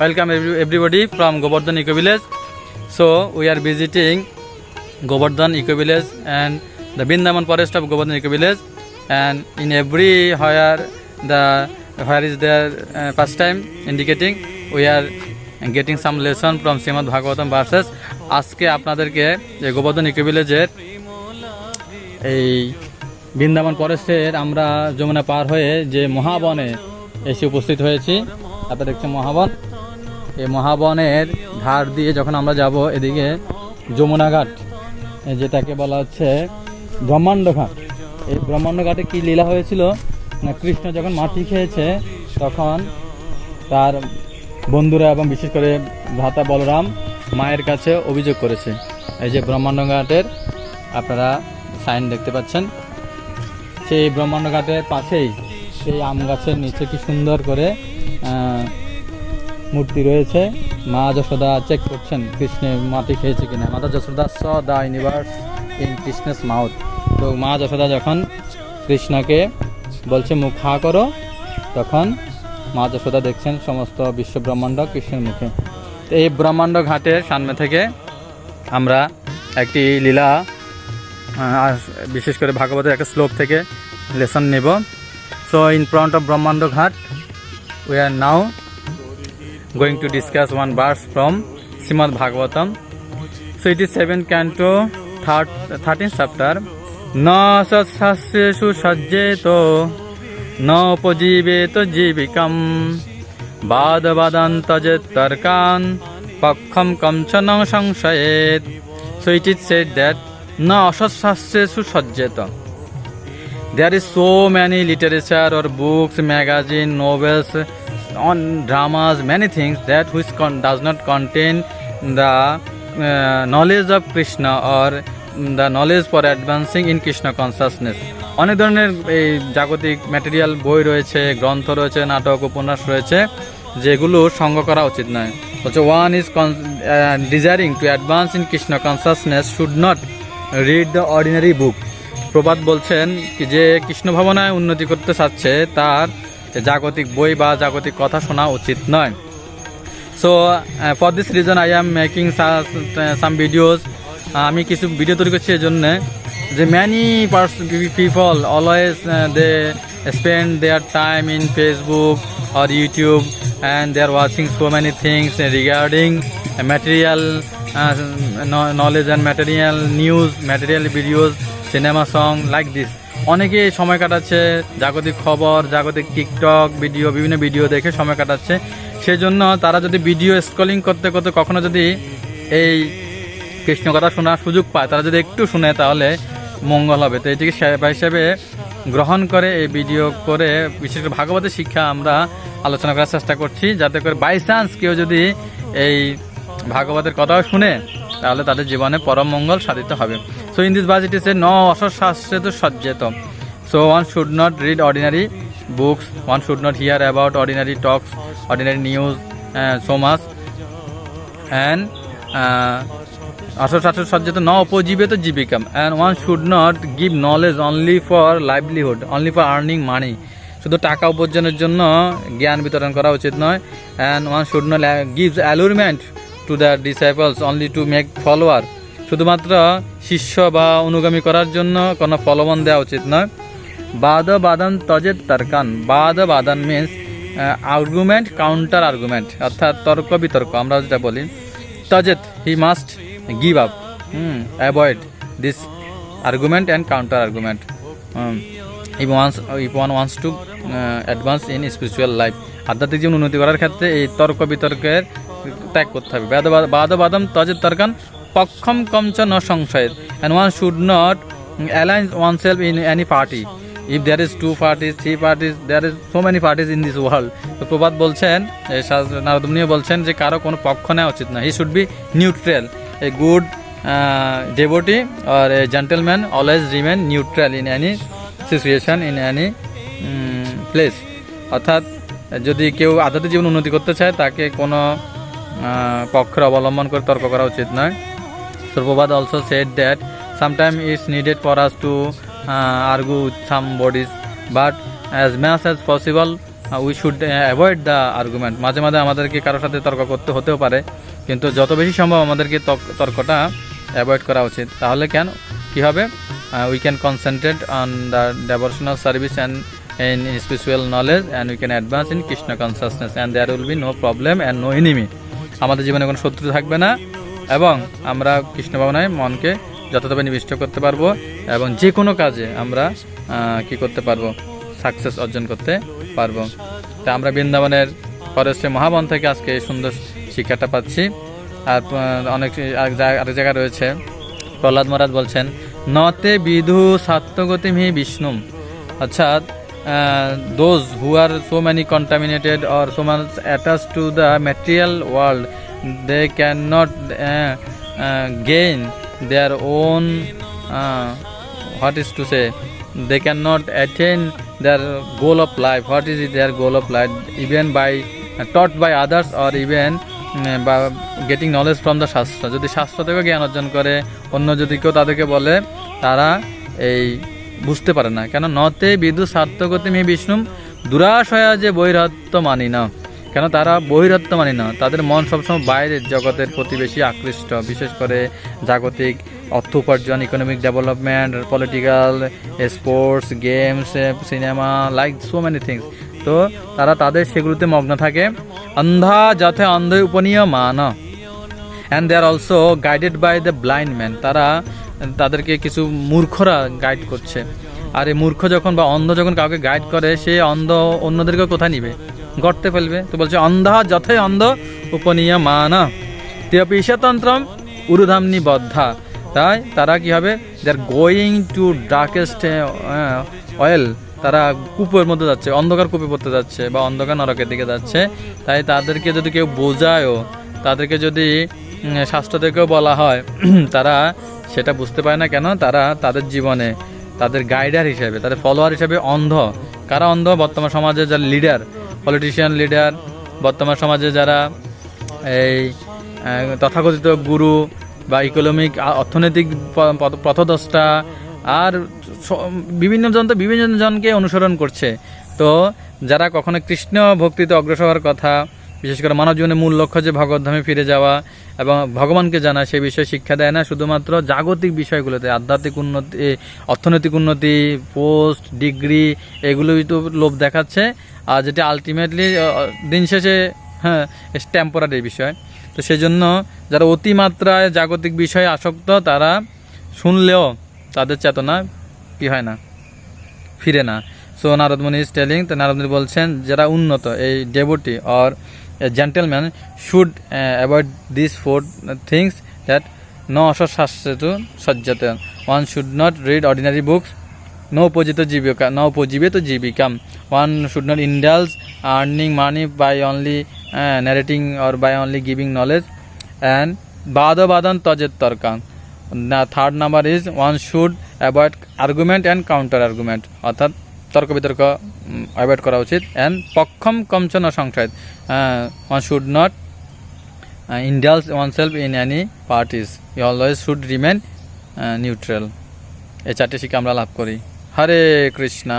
Welcome every- everybody from Govardhan Eco Village. So we are visiting Govardhan Eco Village and the Bindaman forest of Govardhan Eco Village. And in every where the where is there uh, first time indicating we are getting some lesson from Srimad Bhagavatam verses. আজকে আপনাদেরকে যে Gobardhan eco ভিলেজের এই বৃন্দাবন ফরেস্টের আমরা যমুনা পার হয়ে যে মহাবনে এসে উপস্থিত হয়েছি আপনারা দেখছেন মহাবন। এই মহাবনের ধার দিয়ে যখন আমরা যাব এদিকে যমুনা ঘাট যেটাকে বলা হচ্ছে ব্রহ্মাণ্ড ঘাট। এই ব্রহ্মাণ্ড ঘাটে কী লীলা হয়েছিল? না, কৃষ্ণ যখন মাটি খেয়েছে, তখন তার বন্ধুরা এবং বিশেষ করে ভ্রাতা বলরাম মায়ের কাছে অভিযোগ করেছে। এই যে ব্রহ্মাণ্ড ঘাটের, আপনারা সাইন দেখতে পাচ্ছেন। সেই ব্রহ্মাণ্ড ঘাটের পাশেই সেই আম গাছের নিচে কি সুন্দর করে মূর্তি রয়েছে। মা যশোদা চেক করছেন কৃষ্ণের মাটি খেয়েছে কিনা। মাতা Yashoda saw the universe in Krishna's mouth. তো মা যশোদা যখন কৃষ্ণকে বলছে, মুখ হা করো, তখন মা যশোদা দেখছেন সমস্ত বিশ্ব ব্রহ্মাণ্ড কৃষ্ণের মুখে। এই ব্রহ্মাণ্ড ঘাটের সামনে থেকে আমরা একটি লীলা বিশেষ করে ভাগবতের একটা শ্লোক থেকে লেসন নেব। সো ইন ফ্রন্ট অফ ব্রহ্মাণ্ড ঘাট now going to discuss one verse from Srimad Bhagavatam so it is seven canto third thirteen chapter ন সৎশাস্ত্রেষু সজ্জেত ন উপজীবেত জীবিকম বাদ বাদান্তজেত তর্কান পক্ষম Kanchan সংশয়েত So it is said that na asasastresu sajjeta. There is so many literature or books, magazine, novels, on dramas, many things that which does not contain the uh, knowledge of Krishna or the knowledge for advancing in Krishna consciousness. অনেক ধরনের এই জাগতিক material বই রয়েছে গ্রন্থ রয়েছে নাটক উপন্যাস রয়েছে যেগুলো সঙ্গ করা উচিত নয় হচ্ছে ওয়ান ইজ কন desiring to advance in Krishna consciousness should not read the ordinary book প্রবাদ বলছেন যে কৃষ্ণ ভাবনায় উন্নতি করতে চাচ্ছে তার জাগতিক বই বা জাগতিক কথা শোনা উচিত নয়। So for this reason I am making some videos আমি কিছু ভিডিও তৈরি করছি এই জন্যে যে many purse people always they spend their time in Facebook or YouTube and they are watching so many things regarding material knowledge and material news material videos cinema song like this অনেকে সময় কাটাচ্ছে, জাগতিক খবর, জাগতিক TikTok video, বিভিন্ন video দেখে সময় কাটাচ্ছে। সেই জন্য তারা যদি ভিডিও স্ক্রলিং করতে করতে কখনো যদি এই কৃষ্ণ কথা শোনার সুযোগ পায়, তারা যদি একটু শুনে তাহলে মঙ্গল হবে। তো এটিকে সেবা হিসেবে গ্রহণ করে এই ভিডিও করে বিশেষ করে ভাগবতের শিক্ষা আমরা আলোচনা করার চেষ্টা করছি, যাতে করে বাই চান্স কেউ যদি এই ভাগবতের কথাও শুনে, তাহলে তাদের জীবনে পরম মঙ্গল সাধিত হবে। সো ইন দিস বাজ ইট ইস এ ন অসশাস্ত্রেত সজ্জেত So one should not read ordinary books. One should not hear about ordinary talks, ordinary news uh, so much. And আসর সজ্জিত ন উপজীবিত জীবিকাম and one should not give knowledge only for livelihood only for earning money শুধু টাকা উপার্জনের জন্য জ্ঞান বিতরণ করা উচিত নয়। And one should not gives allurement to the disciples only to make follower শুধুমাত্র শিষ্য বা অনুগামী করার জন্য কোনো ফলবন দেওয়া উচিত নয়। বাদ বাদান তজেদ তারকান বাদ বাদান মিন্স আর্গুমেন্ট কাউন্টার আর্গুমেন্ট অর্থাৎ তর্ক বিতর্ক, আমরা যেটা বলি তজেত he must give up avoid this argument and counter argument if once if one wants to advance in spiritual life আধ্যাত্মিক জীবন উন্নতি করার ক্ষেত্রে এই তর্ক বিতর্কের ত্যাগ করতে হবে। বাদ বাদ বাদম তজেদ তর্কান পক্ষম কমচ ন সংশয়ের and one should not align oneself in any party if there is two parties three parties there is so many parties in this world প্রবাদ বলছেন নারদমনিও বলছেন যে কারও কোনো পক্ষ নেওয়া উচিত না। He should be neutral a good devotee R a gentleman always remain neutral in any situation in any place অর্থাৎ, যদি কেউ আধ্যাত্মিক জীবন উন্নতি করতে চায়, তাকে কোনো পক্ষের অবলম্বন করে তর্ক করা উচিত নয়। Prabhupada also said that sometimes it's needed for us to uh, argue with some bodies, but as much as possible, uh, we we should avoid the argument মাঝে মাঝে আমাদেরকে কারোর সাথে তর্ক করতে হতেও পারে কিন্তু যত বেশি সম্ভব আমাদেরকে তর্কটা অ্যাভয়েড করা উচিত তাহলে কেন কী হবে we can concentrate on the devotional service and in spiritual knowledge and we can advance in Krishna consciousness and there will be no problem and no enemy আমাদের জীবনে কোনো শত্রু থাকবে না এবং আমরা কৃষ্ণ ভাবনায় মনকে যথাযথ নিবিষ্ট করতে পারব এবং যে কোনো কাজে আমরা কি করতে পারব সাকসেস অর্জন করতে পারব। তা আমরা বৃন্দাবনের ফরেস্টের মহাবন থেকে আজকে এই সুন্দর শিক্ষাটা পাচ্ছি। আর অনেক, আরেক জায়গা- রয়েছে। প্রহ্লাদ মহারাজ বলছেন, নতে বিধু সাত্যগতিমি বিষ্ণুম। অর্থাৎ those who are so many contaminated or so much attach to the material world they can not gain their own what is to say? They cannot attain their goal of life. What is their goal of life? Even by taught by others or even বা getting knowledge from the shastra যদি শাস্ত্র থেকে জ্ঞান অর্জন করে, অন্য যদি কেউ তাদেরকে বলে, তারা এই বুঝতে পারে না। কেন? নতে বিদ্যুৎ সার্থকতি মি বিষ্ণু দুরাশয়া যে বৈরত্ব মানি না কেন তারা বহিরত্ব মানে না? তাদের মন সবসময় বাইরের জগতের প্রতি বেশি আকৃষ্ট। বিশেষ করে জাগতিক অর্থ উপার্জন economic development political sports games cinema like so many things তো তারা তাদের সেগুলোতে মগ্ন থাকে। অন্ধা যাতে অন্ধ উপনীয় মান and they are also guided by the blind man তারা তাদেরকে কিছু মূর্খরা গাইড করছে। আর এই মূর্খ যখন বা অন্ধ যখন কাউকে গাইড করে, সে অন্ধ অন্যদেরকে কোথায় নিবে? গর্তে ফেলবে। তো বলছে, অন্ধা যথাই অন্ধ উপনীয় মানা তেপিসতন্ত্রম উরুধামনি বদ্ধা। তাই তারা কি হবে? They are going to darkest well তারা কূপের মধ্যে যাচ্ছে, অন্ধকার কূপে পড়তে যাচ্ছে বা অন্ধকার নরকের দিকে যাচ্ছে। তাই তাদেরকে যদি কেউ বোঝায়ও, তাদেরকে যদি শাস্ত্র থেকেও বলা হয়, তারা সেটা বুঝতে পারে না কেন? তারা তাদের জীবনে, তাদের গাইডার হিসেবে, তাদের ফলোয়ার হিসেবে অন্ধ। কারা অন্ধ? বর্তমান সমাজে যার লিডার পলিটিশিয়ান লিডার বর্তমান সমাজে যারা এই তথাকথিত গুরু বা ইকোনমিক অর্থনৈতিক পথদষ্টা আর বিভিন্ন জন তো বিভিন্ন জনকে অনুসরণ করছে। তো যারা কখনো কৃষ্ণ ভক্তিতে অগ্রসর হওয়ার কথা, বিশেষ করে মানব জীবনের মূল লক্ষ্য যে ভগবদ্ধামে ফিরে যাওয়া এবং ভগবানকে জানা সেই বিষয়ে শিক্ষা দেয় না। শুধুমাত্র জাগতিক বিষয়গুলোতে, আধ্যাত্মিক উন্নতি, অর্থনৈতিক উন্নতি, পোস্ট, ডিগ্রি, এগুলোই তো লোভ দেখাচ্ছে। আর যেটা আলটিমেটলি দিন শেষে হ্যাঁ টেম্পোরারি বিষয়। তো সেই জন্য যারা অতিমাত্রায় জাগতিক বিষয়ে আসক্ত, তারা শুনলেও তাদের চেতনা কি হয় না, ফিরে না। সো নারদমণি ইজ টেলিং তো নারদমণি বলছেন, যারা উন্নত, এই ডেবুটি or gentleman should avoid this four things that ন অশাস্ত্রেতু সজ্জাতে one should not read ordinary books no উপজিত জীবিকা no উপজীবিত জীবিকা one should not indulge earning money by only uh, narrating or by only giving knowledge and badan tajet tarkan the third number is one should avoid argument and counter argument অর্থাৎ তর্ক বিতর্ক avoid করা উচিত। And পক্ষম কমচন সংসায় one should not indulge oneself in any parties you always should remain neutral এই চারটি শিক্ষা আমরা লাভ করি। হরে কৃষ্ণা।